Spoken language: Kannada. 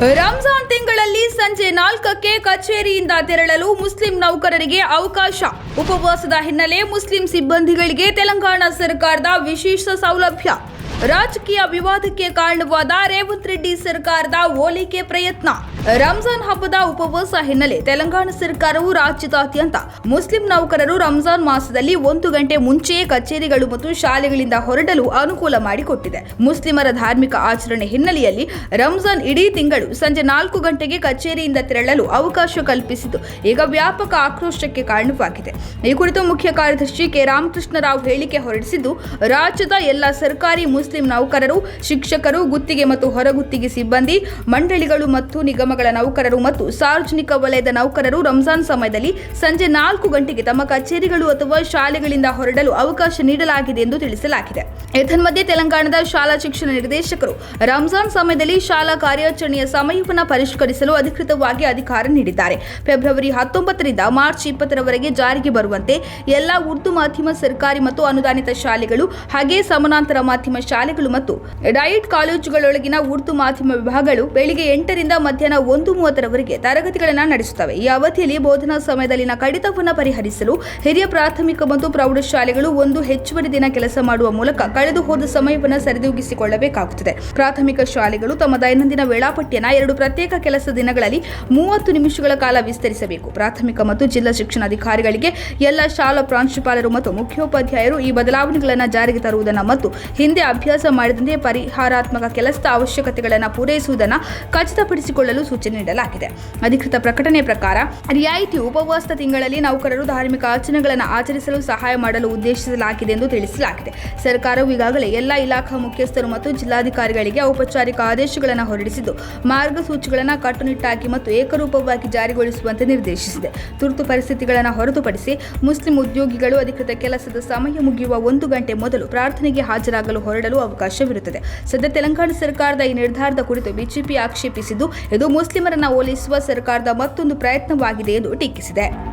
ರಂಜಾನ್ ತಿಂಗಳಲ್ಲಿ ಸಂಜೆ ನಾಲ್ಕಕ್ಕೆ ಕಚೇರಿಯಿಂದ ತೆರಳಲು ಮುಸ್ಲಿಂ ನೌಕರರಿಗೆ ಅವಕಾಶ. ಉಪವಾಸದ ಹಿನ್ನೆಲೆ ಮುಸ್ಲಿಂ ಸಿಬ್ಬಂದಿಗಳಿಗೆ ತೆಲಂಗಾಣ ಸರ್ಕಾರದ ವಿಶೇಷ ಸೌಲಭ್ಯ. ರಾಜಕೀಯ ವಿವಾದಕ್ಕೆ ಕಾರಣವಾದ ರೇವಂತ್ ರೆಡ್ಡಿ ಸರ್ಕಾರದ ಹೋಲಿಕೆ ಪ್ರಯತ್ನ. ರಂಜಾನ್ ಹಬ್ಬದ ಉಪವಾಸ ಹಿನ್ನೆಲೆ ತೆಲಂಗಾಣ ಸರ್ಕಾರವು ರಾಜ್ಯದಾದ್ಯಂತ ಮುಸ್ಲಿಂ ನೌಕರರು ರಂಜಾನ್ ಮಾಸದಲ್ಲಿ ಒಂದು ಗಂಟೆ ಮುಂಚೆಯೇ ಕಚೇರಿಗಳು ಮತ್ತು ಶಾಲೆಗಳಿಂದ ಹೊರಡಲು ಅನುಕೂಲ ಮಾಡಿಕೊಟ್ಟಿದೆ. ಮುಸ್ಲಿಮರ ಧಾರ್ಮಿಕ ಆಚರಣೆ ಹಿನ್ನೆಲೆಯಲ್ಲಿ ರಂಜಾನ್ ಇಡೀ ತಿಂಗಳು ಸಂಜೆ ನಾಲ್ಕು ಗಂಟೆಗೆ ಕಚೇರಿಯಿಂದ ತೆರಳಲು ಅವಕಾಶ ಕಲ್ಪಿಸಿದ್ದು ಈಗ ವ್ಯಾಪಕ ಆಕ್ರೋಶಕ್ಕೆ ಕಾರಣವಾಗಿದೆ. ಈ ಕುರಿತು ಮುಖ್ಯ ಕಾರ್ಯದರ್ಶಿ ಕೆ. ರಾಮಕೃಷ್ಣ ರಾವ್ ಹೇಳಿಕೆ ಹೊರಡಿಸಿದ್ದು, ರಾಜ್ಯದ ಎಲ್ಲ ಸರ್ಕಾರಿ ನೌಕರರು, ಶಿಕ್ಷಕರು, ಗುತ್ತಿಗೆ ಮತ್ತು ಹೊರಗುತ್ತಿಗೆ ಸಿಬ್ಬಂದಿ, ಮಂಡಳಿಗಳು ಮತ್ತು ನಿಗಮಗಳ ನೌಕರರು ಮತ್ತು ಸಾರ್ವಜನಿಕ ವಲಯದ ನೌಕರರು ರಂಜಾನ್ ಸಮಯದಲ್ಲಿ ಸಂಜೆ ನಾಲ್ಕು ಗಂಟೆಗೆ ತಮ್ಮ ಕಚೇರಿಗಳು ಅಥವಾ ಶಾಲೆಗಳಿಂದ ಹೊರಡಲು ಅವಕಾಶ ನೀಡಲಾಗಿದೆ ಎಂದು ತಿಳಿಸಲಾಗಿದೆ. ಏತನ್ಮಧ್ಯೆ ತೆಲಂಗಾಣದ ಶಾಲಾ ಶಿಕ್ಷಣ ನಿರ್ದೇಶಕರು ರಂಜಾನ್ ಸಮಯದಲ್ಲಿ ಶಾಲಾ ಕಾರ್ಯಾಚರಣೆಯ ಸಮಯವನ್ನು ಪರಿಷ್ಕರಿಸಲು ಅಧಿಕೃತವಾಗಿ ಅಧಿಕಾರ ನೀಡಿದ್ದಾರೆ. ಫೆಬ್ರವರಿ ಹತ್ತೊಂಬತ್ತರಿಂದ ಮಾರ್ಚ್ ಇಪ್ಪತ್ತರವರೆಗೆ ಜಾರಿಗೆ ಬರುವಂತೆ ಎಲ್ಲಾ ಉರ್ದು ಮಾಧ್ಯಮ, ಸರ್ಕಾರಿ ಮತ್ತು ಅನುದಾನಿತ ಶಾಲೆಗಳು ಹಾಗೆ ಸಮಾನಾಂತರ ಮಾಧ್ಯಮ ಶಾಲೆಗಳು ಮತ್ತು ಡಯಟ್ ಕಾಲೇಜುಗಳೊಳಗಿನ ಉರ್ದು ಮಾಧ್ಯಮ ವಿಭಾಗಗಳು ಬೆಳಿಗ್ಗೆ ಎಂಟರಿಂದ ಮಧ್ಯಾಹ್ನ ಒಂದು ಮೂವತ್ತರವರೆಗೆ ತರಗತಿಗಳನ್ನು ನಡೆಸುತ್ತವೆ. ಈ ಅವಧಿಯಲ್ಲಿ ಬೋಧನಾ ಸಮಯದಲ್ಲಿನ ಕಡಿತವನ್ನು ಪರಿಹರಿಸಲು ಹಿರಿಯ ಪ್ರಾಥಮಿಕ ಮತ್ತು ಪ್ರೌಢಶಾಲೆಗಳು ಒಂದು ಹೆಚ್ಚುವರಿ ದಿನ ಕೆಲಸ ಮಾಡುವ ಮೂಲಕ ಕಳೆದು ಹೋದ ಸಮಯವನ್ನು ಸರಿದೂಗಿಸಿಕೊಳ್ಳಬೇಕಾಗುತ್ತದೆ. ಪ್ರಾಥಮಿಕ ಶಾಲೆಗಳು ತಮ್ಮ ದೈನಂದಿನ ವೇಳಾಪಟ್ಟಿಯನ್ನು ಎರಡು ಪ್ರತ್ಯೇಕ ಕೆಲಸ ದಿನಗಳಲ್ಲಿ ಮೂವತ್ತು ನಿಮಿಷಗಳ ಕಾಲ ವಿಸ್ತರಿಸಬೇಕು. ಪ್ರಾಥಮಿಕ ಮತ್ತು ಜಿಲ್ಲಾ ಶಿಕ್ಷಣಾಧಿಕಾರಿಗಳಿಗೆ ಎಲ್ಲ ಶಾಲಾ ಪ್ರಾಂಶುಪಾಲರು ಮತ್ತು ಮುಖ್ಯೋಪಾಧ್ಯಾಯರು ಈ ಬದಲಾವಣೆಗಳನ್ನು ಜಾರಿಗೆ ತರುವುದನ್ನು ಮತ್ತು ಹಿಂದೆ ಅಭ್ಯಾಸ ಮಾಡಿದಂತೆ ಪರಿಹಾರಾತ್ಮಕ ಕೆಲಸದ ಅವಶ್ಯಕತೆಗಳನ್ನು ಪೂರೈಸುವುದನ್ನು ಖಚಿತಪಡಿಸಿಕೊಳ್ಳಲು ಸೂಚನೆ ನೀಡಲಾಗಿದೆ. ಅಧಿಕೃತ ಪ್ರಕಟಣೆ ಪ್ರಕಾರ, ರಿಯಾಯಿತಿ ಉಪವಾಸದ ತಿಂಗಳಲ್ಲಿ ನೌಕರರು ಧಾರ್ಮಿಕ ಆಚರಣೆಗಳನ್ನು ಆಚರಿಸಲು ಸಹಾಯ ಮಾಡಲು ಉದ್ದೇಶಿಸಲಾಗಿದೆ ಎಂದು ತಿಳಿಸಲಾಗಿದೆ. ಸರ್ಕಾರವು ಈಗಾಗಲೇ ಎಲ್ಲ ಇಲಾಖಾ ಮುಖ್ಯಸ್ಥರು ಮತ್ತು ಜಿಲ್ಲಾಧಿಕಾರಿಗಳಿಗೆ ಔಪಚಾರಿಕ ಆದೇಶಗಳನ್ನು ಹೊರಡಿಸಿದ್ದು, ಮಾರ್ಗಸೂಚಿಗಳನ್ನು ಕಟ್ಟುನಿಟ್ಟಾಗಿ ಮತ್ತು ಏಕರೂಪವಾಗಿ ಜಾರಿಗೊಳಿಸುವಂತೆ ನಿರ್ದೇಶಿಸಿದೆ. ತುರ್ತು ಪರಿಸ್ಥಿತಿಗಳನ್ನು ಹೊರತುಪಡಿಸಿ, ಮುಸ್ಲಿಂ ಉದ್ಯೋಗಿಗಳು ಅಧಿಕೃತ ಕೆಲಸದ ಸಮಯ ಮುಗಿಯುವ ಒಂದು ಗಂಟೆ ಮೊದಲು ಪ್ರಾರ್ಥನೆಗೆ ಹಾಜರಾಗಲು ಹೊರಡಲು ಅವಕಾಶವಿರುತ್ತದೆ. ಸದ್ಯ ತೆಲಂಗಾಣ ಸರ್ಕಾರದ ಈ ನಿರ್ಧಾರದ ಕುರಿತು ಬಿಜೆಪಿ ಆಕ್ಷೇಪಿಸಿದ್ದು, ಇದು ಮುಸ್ಲಿಮರನ್ನು ಓಲಿಸುವ ಸರ್ಕಾರದ ಮತ್ತೊಂದು ಪ್ರಯತ್ನವಾಗಿದೆ ಎಂದು ಟೀಕಿಸಿದೆ.